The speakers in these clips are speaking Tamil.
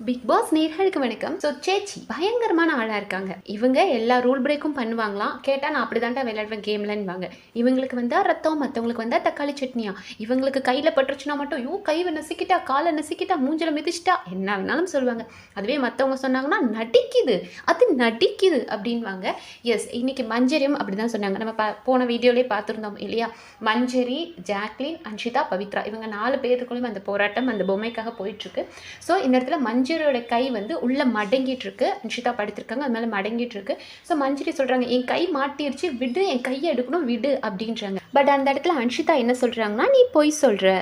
பிக் பாஸ் நேர்களுக்கு வணக்கம். ஸோ சேச்சி பயங்கரமான ஆளாக இருக்காங்க. இவங்க எல்லா ரூல் பிரேக்கும் பண்ணுவாங்களாம். கேட்டால் நான் அப்படி தான்டா விளையாடுவேன் கேம்லன்னுவாங்க இவங்களுக்கு வந்தா ரத்தம் மற்றவங்களுக்கு வந்தா தக்காளி சட்னியா? இவங்களுக்கு கையில் பட்டுருச்சுன்னா மட்டும் ஐயோ கைவை நசுக்கிட்டா காலை நசுக்கிட்டா மூஞ்சில மிதிச்சிட்டா என்ன வேணாலும் சொல்லுவாங்க. அதுவே மற்றவங்க சொன்னாங்கன்னா நடிக்குது அது நடிக்குது அப்படின்வாங்க. எஸ் இன்னைக்கு மஞ்சரியும் அப்படி தான் சொன்னாங்க. நம்ம பா போன வீடியோலேயே பார்த்துருந்தோம் இல்லையா? மஞ்சரி ஜாக்லின் அன்ஷிதா பவித்ரா இவங்க நாலு பேருக்குள்ளேயும் அந்த போராட்டம் அந்த பொம்மைக்காக போயிட்டுருக்கு. ஸோ இந்த இடத்துல மஞ்ச மஞ்சரியோட கை வந்து உள்ளே மடங்கிட்டு இருக்கு அன்ஷிதா படுத்திருக்காங்க அது மேலே மடங்கிட்டு இருக்கு ஸோ மஞ்சரி சொல்கிறாங்க என் கை மாட்டிருச்சு விடு என் கையை எடுக்கணும் விடு அப்படின்றாங்க. பட் அந்த இடத்துல அன்ஷிதா என்ன சொல்கிறாங்கன்னா நீ பொய் சொல்கிற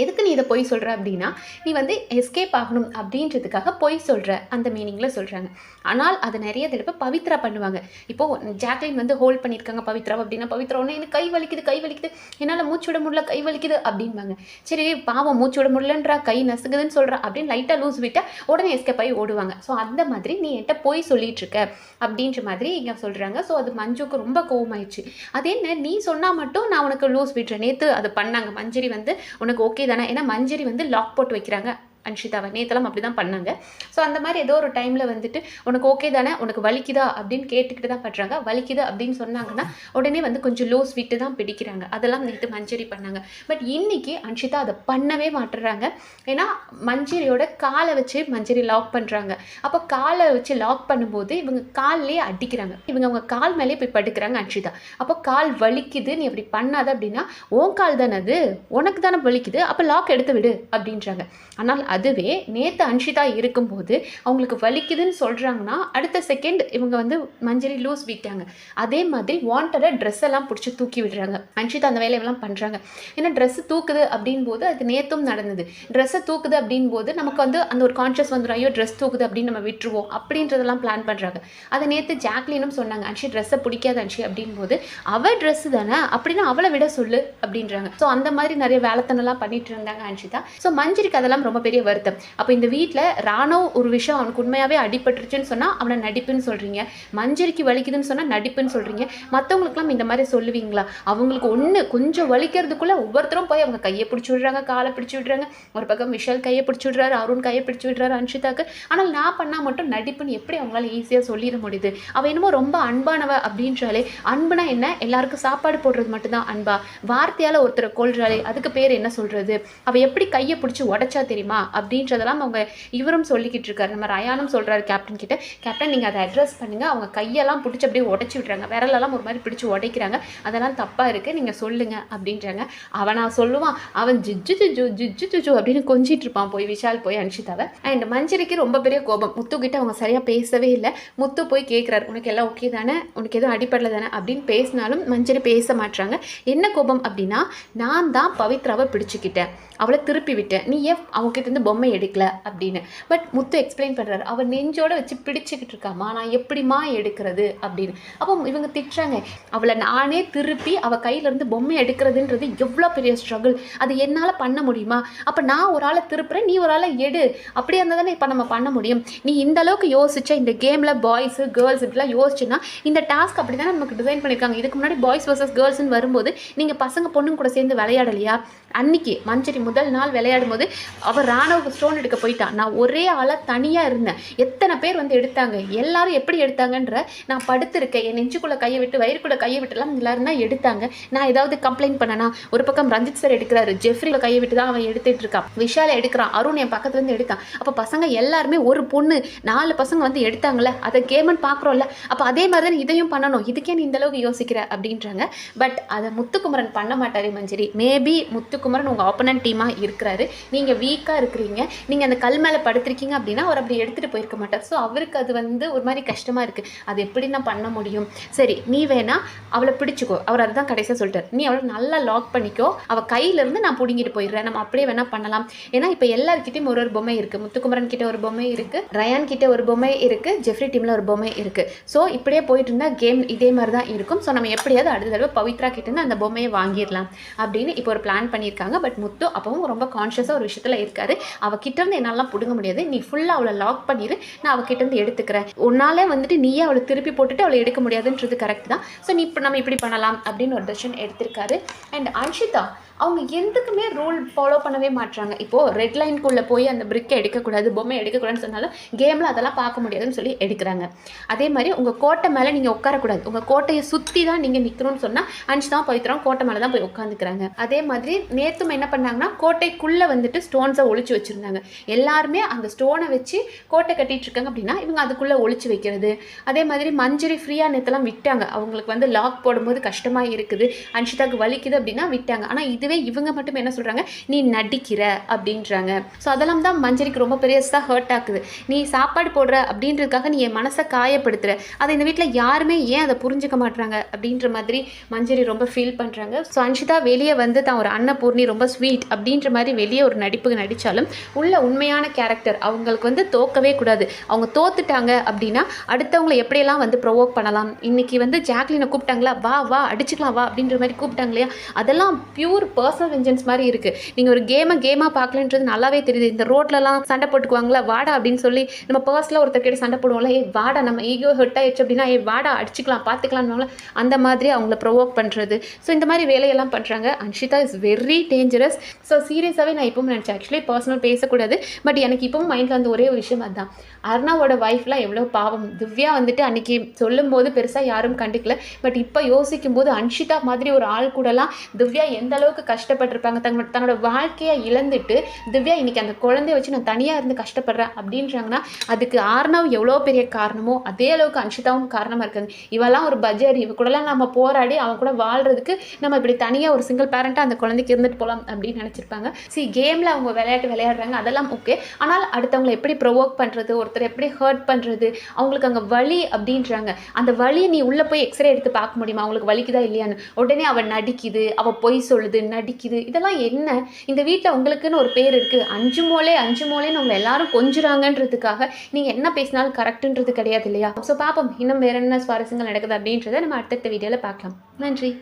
எதுக்கு நீ இதை பொய் சொல்கிற அப்படின்னா நீ வந்து எஸ்கேப் ஆகணும் அப்படின்றதுக்காக பொய் சொல்கிற அந்த மீனிங்கில் சொல்கிறாங்க ஆனால் அதை நிறைய தடவை பவித்ரா பண்ணுவாங்க. இப்போது ஜாக்லின் வந்து ஹோல்ட் பண்ணியிருக்காங்க பவித்ரா அப்படின்னா பவித்ரா ஒன்று எனக்கு கை வலிக்குது கை வலிக்குது. என்னால் மூச்சு விட முடியல கை வலிக்குது. அப்படின்பாங்க சரி பாவம் மூச்சு விட முடியலன்றா கை நசுக்குதுன்னு சொல்கிறா அப்படின்னு லைட்டாக லூஸ் விட்டால் உடனே எஸ்கேப் ஆகி ஓடுவாங்க. ஸோ அந்த மாதிரி நீ என்கிட்ட பொய் சொல்லிகிட்ருக்க அப்படின்ற மாதிரி இங்கே சொல்கிறாங்க ஸோ அது மஞ்சுக்கு ரொம்ப கோவமாயிடுச்சு. அது என்ன நீ சொன்னால் மட்டும் நான் உனக்கு லூஸ் விட்டுறேன். நேற்று அது பண்ணாங்க. மஞ்சரி வந்து உனக்கு ஓகே தானே? ஏன்னா மஞ்சரி வந்து லாக் போட்டு வைக்கிறாங்க. அன்ஷிதாவை நேத்தெல்லாம் அப்படி தான் பண்ணாங்க. ஸோ அந்த மாதிரி ஏதோ ஒரு டைமில் வந்துட்டு உனக்கு ஓகே தானே? உனக்கு வலிக்குதா? அப்படின்னு கேட்டுக்கிட்டு தான் பண்ணுறாங்க வலிக்குது அப்படின்னு சொன்னாங்கன்னா உடனே வந்து கொஞ்சம் லோ விட்டு தான் பிடிக்கிறாங்க. அதெல்லாம் நேற்று மஞ்சரி பண்ணாங்க. பட் இன்னைக்கு அன்ஷிதா அதை பண்ணவே மாட்டுறாங்க. ஏன்னா மஞ்சரியோட காலை வச்சு மஞ்சரி லாக் பண்ணுறாங்க அப்போ காலை வச்சு லாக் பண்ணும்போது இவங்க கால்லேயே அடிக்கிறாங்க. இவங்க அவங்க கால் மேலே போய் படுக்கிறாங்க அன்ஷிதா. அப்போ கால் வலிக்குது நீ அப்படி பண்ணாத அப்படின்னா உன் கால் தானே அது? உனக்கு தானே வலிக்குது? அப்போ லாக் எடுத்து விடு அப்படின்றாங்க. ஆனால் அதுவே நேற்று அன்ஷிதா இருக்கும்போது அவங்களுக்கு வலிக்குதுன்னு சொல்கிறாங்கன்னா அடுத்த செகண்ட் இவங்க வந்து மஞ்சரி லூஸ் விட்டாங்க அதே மாதிரி வாண்டடாக ட்ரெஸ் எல்லாம் பிடிச்சி தூக்கி விடுறாங்க. அன்ஷிதா அந்த வேலையெல்லாம் பண்ணுறாங்க ஏன்னா ட்ரெஸ்ஸு தூக்குது அப்படின் போது அது நேற்றும் நடந்தது. ட்ரெஸ்ஸை தூக்குது அப்படின் போது நமக்கு வந்து அந்த ஒரு கான்ஷியஸ் வந்துடும் ஐயோ ட்ரெஸ் தூக்குது அப்படின்னு நம்ம விட்டுருவோம் அப்படின்றதெல்லாம் பிளான் பண்ணுறாங்க அதை நேற்று ஜாக்லினும் சொன்னாங்க. அன்ஷி ட்ரெஸ்ஸை பிடிக்காத அன்ஷி அப்படின் போது அவள் ட்ரெஸ்ஸு தானே? அப்படின்னா அவளை விட சொல்லு அப்படின்றாங்க. ஸோ அந்த மாதிரி நிறைய வேலைத்தனெல்லாம் பண்ணிட்டு இருந்தாங்க அன்ஷிதா. ஸோ மஞ்சரிக்கு அதெல்லாம் ரொம்ப பெரிய வருத்தம் அப்போ இந்த வீட்டில் ராணவ் ஒரு விஷயம் அவனுக்கு உண்மையாகவே அடிபட்டுருச்சுன்னு சொன்னால் அவனை நடிப்புன்னு சொல்கிறீங்க மஞ்சரிக்கு வலிக்குதுன்னு சொன்னால் நடிப்புன்னு சொல்கிறீங்க மற்றவங்களுக்குலாம் இந்த மாதிரி சொல்லுவீங்களா? அவங்களுக்கு ஒன்று கொஞ்சம் வலிக்கிறதுக்குள்ளே ஒவ்வொருத்தரும் போய் அவங்க கையை பிடிச்சி விடுறாங்க காலை பிடிச்சி விடுறாங்க. ஒரு பக்கம் விஷால் கையை பிடிச்சி விடுறாரு அருண் கையை பிடிச்சி விடுறாரு அன்ஷிதாக்கு. ஆனால் நான் பண்ணால் மட்டும் நடிப்புன்னு எப்படி அவங்களால ஈஸியாக சொல்லிட முடியுது? அவள் என்னமோ ரொம்ப அன்பானவ அப்படின்றாலே அன்புனா என்ன? எல்லாருக்கும் சாப்பாடு போடுறது மட்டும்தான் அன்பா? வார்த்தையால் ஒருத்தரை கொள்றாளே அதுக்கு பேர் என்ன சொல்கிறது அவள் எப்படி கையை பிடிச்சி உடைச்சா தெரியுமா? அப்படின்றதெல்லாம் அவங்க இவரும் சொல்லிக்கிட்டு இருக்காரு. நம்ம ரயானும் சொல்கிறாரு கேப்டன் கிட்ட. கேப்டன் நீங்கள் அதை அட்ரஸ் பண்ணுங்கள் அவங்க கையெல்லாம் பிடிச்சி அப்படியே உடச்சி விட்றாங்க விரலெல்லாம் ஒரு மாதிரி பிடிச்சி உடைக்கிறாங்க. அதெல்லாம் தப்பாக இருக்குது நீங்கள் சொல்லுங்கள் அப்படின்றாங்க. அவன் நான் சொல்லுவான். அவன் ஜிஜ்ஜு ஜிஜு ஜிஜு ஜிஜு அப்படின்னு கொஞ்சிட்டு இருப்பான் போய் விஷால் போய் அனுஷிதாவை. அண்ட் மஞ்சரிக்கு ரொம்ப பெரிய கோபம். முத்து கிட்ட அவங்க சரியாக பேசவே இல்லை. முத்து போய் கேட்குறாரு உனக்கு எல்லாம் ஓகே தானே? உனக்கு எதுவும் அடிப்படல தானே? அப்படின்னு பேசினாலும் மஞ்சரி பேச மாட்றாங்க. என்ன கோபம் அப்படின்னா நான் தான் பவித்ராவை பிடிச்சிக்கிட்டேன். அவளை திருப்பி விட்டேன். நீ ஏன் அவங்ககிட்ட இருந்து பொம்மை எடுக்கல அப்படின்னு. பட் முத்து எக்ஸ்பிளைன் பண்ணுறாரு அவள் நெஞ்சோட வச்சு பிடிச்சிக்கிட்டு இருக்காமா? நான் எப்படிமா எடுக்கிறது அப்படின்னு. அப்போ இவங்க திட்டுறாங்க. அவளை நானே திருப்பி அவள் கையிலேருந்து பொம்மை எடுக்கிறதுன்றது எவ்வளோ பெரிய ஸ்ட்ரகிள் அது என்னால் பண்ண முடியுமா? அப்போ நான் ஒரு ஆளை திருப்புறேன் நீ ஒரு ஆளை எடு. அப்படியே இருந்தால் தானே இப்போ நம்ம பண்ண முடியும். நீ இந்த அளவுக்கு யோசிச்ச இந்த கேமில் பாய்ஸு கேர்ள்ஸ் இப்படிலாம் யோசிச்சுன்னா இந்த டாஸ்க் அப்படி தானே நமக்கு டிசைன் பண்ணியிருக்காங்க இதுக்கு முன்னாடி பாய்ஸ் வர்சஸ் கேர்ள்ஸ்னு வரும்போது நீங்கள் பசங்க பொண்ணுங்க கூட சேர்ந்து விளையாடலையா? அன்னைக்கு மஞ்சரி முதல் நாள் விளையாடும் போது அவர் ராணுவ ஸ்டோன் எடுக்க போயிட்டான் நான் ஒரே ஆளாக தனியாக இருந்தேன். எத்தனை பேர் வந்து எடுத்தாங்க? எல்லாரும் எப்படி எடுத்தாங்கன்ற நான் படுத்திருக்கேன். என் நெஞ்சுக்குள்ளே கையை விட்டு வயிறுக்குள்ளே கையை விட்டுலாம் எல்லாரும் தான் எடுத்தாங்க. நான் ஏதாவது கம்ப்ளைண்ட் பண்ணனா ஒரு பக்கம் ரஞ்சித் சார் எடுக்கிறாரு. ஜெஃப்ரியில் கையை விட்டு தான் அவன் எடுத்துட்டு இருக்கான். விஷால எடுக்கிறான். அருண் என் பக்கத்துல இருந்து எடுத்தான். அப்போ பசங்க எல்லாருமே ஒரு பொண்ணு நாலு பசங்க வந்து எடுத்தாங்களே அதை கேமன் பார்க்குறோம்ல. அப்போ அதே மாதிரி தான் இதையும் பண்ணணும். இதுக்கே நீ இந்த அளவுக்கு யோசிக்கிற அப்படின்றாங்க. பட் அதை முத்துக்குமரன் பண்ண மாட்டாரே மஞ்சரி. மேபி முத்துக்கு குமரன் உங்கள் ஆப்போனன்ட் டீமாக இருக்கிறாரு. நீங்கள் வீக்காக இருக்கிறீங்க. நீங்கள் அந்த கல் மேலே படுத்திருக்கீங்க அப்படின்னா அவர் அப்படி எடுத்துகிட்டு போயிருக்க மாட்டார். ஸோ அவருக்கு அது வந்து ஒரு மாதிரி கஷ்டமாக இருக்குது அது எப்படி நான் பண்ண முடியும்? சரி நீ வேணா அவளை பிடிச்சிக்கோ. அவர் அதுதான் கடைசியாக சொல்லிட்டார். நீ அவளை நல்லா லாக் பண்ணிக்கோ. அவள் கையிலேருந்து நான் பிடுங்கிட்டு போயிடுறேன். நம்ம அப்படியே வேணால் பண்ணலாம். ஏன்னா இப்போ எல்லாருக்கிட்டையும் ஒரு ஒரு பொம்மை இருக்குது முத்துக்குமரன் கிட்ட ஒரு பொம்மை இருக்குது ரயான் கிட்ட ஒரு பொம்மை இருக்குது ஜெஃப்ரி டீமில் ஒரு பொம்மை இருக்குது ஸோ இப்படியே போயிட்டு இருந்தால் கேம் இதே மாதிரி தான் இருக்கும். ஸோ நம்ம எப்படியாவது அடுத்த தடவை பவித்ரா கிட்டேருந்து அந்த பொம்மையை வாங்கிடலாம் அப்படின்னு இப்போ ஒரு பிளான் பண்ணியிருக்காங்க பட் முத்து அப்பவும் ரொம்ப கான்ஷியஸாக ஒரு விஷயத்தில் இருக்காரு. அவகிட்ட இருந்து என்னாலாம் பிடுங்க முடியாது. நீ ஃபுல்லாக அவளை லாக் பண்ணிடு நான் அவகிட்ட இருந்து எடுத்துக்கிறேன். உன்னாலே வந்துட்டு நீயே அவளை திருப்பி போட்டுட்டு அவளை எடுக்க முடியாதுன்றது கரெக்ட் தான். ஸோ நீ இப்போ நம்ம இப்படி பண்ணலாம் அப்படின்னு ஒரு டெசிஷன் எடுத்திருக்காரு. அண்ட் அன்ஷிதா அவங்க எதுக்குமே ரூல் ஃபாலோ பண்ணவே மாட்றாங்க. இப்போது ரெட் லைன்குள்ளே போய் அந்த பிரிக்கை எடுக்கக்கூடாது பொம்மை எடுக்கக்கூடாதுன்னு சொன்னாலும் கேமில் அதெல்லாம் பார்க்க முடியாதுன்னு சொல்லி எடுக்கிறாங்க. அதே மாதிரி உங்கள் கோட்டை மேலே நீங்கள் உட்காரக்கூடாது. உங்கள் கோட்டையை சுற்றி தான் நீங்கள் நிற்கணும்னு சொன்னால் அஞ்சு தான் பவித்ரம் கோட்டை மேலே தான் போய் உட்காந்துக்கிறாங்க. அதே மாதிரி நேற்றும் என்ன பண்ணாங்கன்னா கோட்டைக்குள்ளே வந்துட்டு ஸ்டோன்ஸை ஒழிச்சு வச்சுருந்தாங்க. எல்லாருமே அந்த ஸ்டோனை வச்சு கோட்டை கட்டிகிட்டு இருக்காங்க அப்படின்னா இவங்க அதுக்குள்ளே ஒழிச்சு வைக்கிறது. அதே மாதிரி மஞ்சரி ஃப்ரீயாக நேற்றுலாம் விட்டாங்க. அவங்களுக்கு வந்து லாக் போடும்போது கஷ்டமாக இருக்குது. அன்ஷிதாக்கு வலிக்குது அப்படின்னா விட்டாங்க. ஆனால் இதுவே இவங்க மட்டும் என்ன சொல்கிறாங்க நீ நடிக்கிற அப்படின்றாங்க. ஸோ அதெல்லாம் தான் மஞ்சரிக்கு ரொம்ப பெருசாக ஹர்ட் ஆக்குது. நீ சாப்பாடு போடுற அப்படின்றதுக்காக நீ என் மனசை காயப்படுத்துகிற அதை இந்த வீட்டில் யாருமே ஏன் அதை புரிஞ்சுக்க மாட்றாங்க? அப்படின்ற மாதிரி மஞ்சரி ரொம்ப ஃபீல் பண்ணுறாங்க ஸோ அன்ஷிதா வெளியே வந்து தான் ஒரு பூர்ணி ரொம்ப ஸ்வீட் அப்படின்ற மாதிரி வெளியே ஒரு நடிப்பு நடித்தாலும் உள்ள உண்மையான கேரக்டர் அவங்களுக்கு வந்து தோக்கவே கூடாது. அவங்க தோத்துட்டாங்க அப்படின்னா அடுத்தவங்களை எப்படியெல்லாம் வந்து ப்ரொவோக் பண்ணலாம்? இன்றைக்கி வந்து ஜாக்லினை கூப்பிட்டாங்களா? வா வா அடிச்சுக்கலாம் வா அப்படின்ற மாதிரி கூப்பிட்டாங்க இல்லையா? அதெல்லாம் பியூர் பர்சனல் வெஞ்சன்ஸ் மாதிரி இருக்குது நீங்கள் ஒரு கேமை கேமாக பார்க்கலன்றது நல்லாவே தெரியுது. இந்த ரோட்லலாம் சண்டை போட்டுக்குவாங்களா? வாடா அப்படின்னு சொல்லி நம்ம பர்ஸில் ஒருத்தர் கிட்ட சண்டை போடுவோம்ல ஏ வாடா நம்ம ஈகோ ஹெட் ஆயிடுச்சு அப்படின்னா ஏ வாடா அடிச்சுக்கலாம் பார்த்துக்கலாம்னு அந்த மாதிரி அவங்கள ப்ரொவோக் பண்ணுறது ஸோ இந்த மாதிரி வேலையெல்லாம் பண்ணுறாங்க Anshitha is very dangerous so சீரியஸாகவே நான் இப்பவும் நினச்சேன். ஆக்சுவலி பர்சனல் பேசக்கூடாது. பட் எனக்கு இப்பவும் மைண்டில் வந்து ஒரே ஒரு விஷயம் அதுதான். அர்ணாவோட ஒய்ஃப்லாம் எவ்வளோ பாவம். திவ்யா வந்துட்டு அன்னைக்கு சொல்லும்போது பெருசாக யாரும் கண்டுக்கல. பட் இப்போ யோசிக்கும் போது அன்ஷிதா மாதிரி ஒரு ஆள் கூடலாம் திவ்யா எந்த அளவுக்கு கஷ்டப்பட்டிருப்பாங்க. தங்க தன்னோட வாழ்க்கையை இழந்துட்டு திவ்யா இன்னைக்கு அந்த குழந்தைய வச்சு நான் தனியாக இருந்து கஷ்டப்படுறேன் அப்படின்றாங்கன்னா அதுக்கு ஆர்ணவ் எவ்வளோ பெரிய காரணமோ அதே அளவுக்கு அன்ஷிதாவும் காரணமாக இருக்காங்க இவெல்லாம் ஒரு பஜார் இவ கூடலாம் நம்ம போராடி அவன் கூட வாழ்றதுக்கு நம்ம இப்படி தனியாக ஒரு சிங்கிள் பேரண்ட்டாக அந்த குழந்தைக்கு இருந்துட்டு போகலாம் அப்படின்னு நினச்சிருப்பாங்க. சி கேமில் அவங்க விளையாட்டு விளையாடுறாங்க அதெல்லாம் ஓகே ஆனால் அடுத்தவங்களை எப்படி ப்ரொவோக் பண்ணுறது ஒருத்தர் எப்படி ஹர்ட் பண்ணுறது அவங்களுக்கு அங்கே வலி அப்படின்றாங்க. அந்த வழியை நீ உள்ளே போய் எக்ஸ்ரே எடுத்து பார்க்க முடியுமா? அவங்களுக்கு வலிக்குதா இல்லையான்னு. உடனே அவள் நடிக்குது அவள் பொய் சொல்லுது நடிக்குது. இதெல்லாம் என்ன? இந்த வீட்டில் உங்களுக்குன்னு ஒரு பேர் இருக்குது அஞ்சு மோலே அஞ்சு மோலேன்னு உங்களை எல்லாரும் கொஞ்சுறாங்கன்றதுக்காக நீங்கள் என்ன பேசினாலும் கரெக்டுன்றது கிடையாது இல்லையா? ஸோ பார்ப்போம் இன்னும் வேற என்ன சுவாரஸ்யங்கள் நடக்குது அப்படின்றத நம்ம அடுத்தடுத்த வீடியோவில் பார்க்கலாம். நன்றி.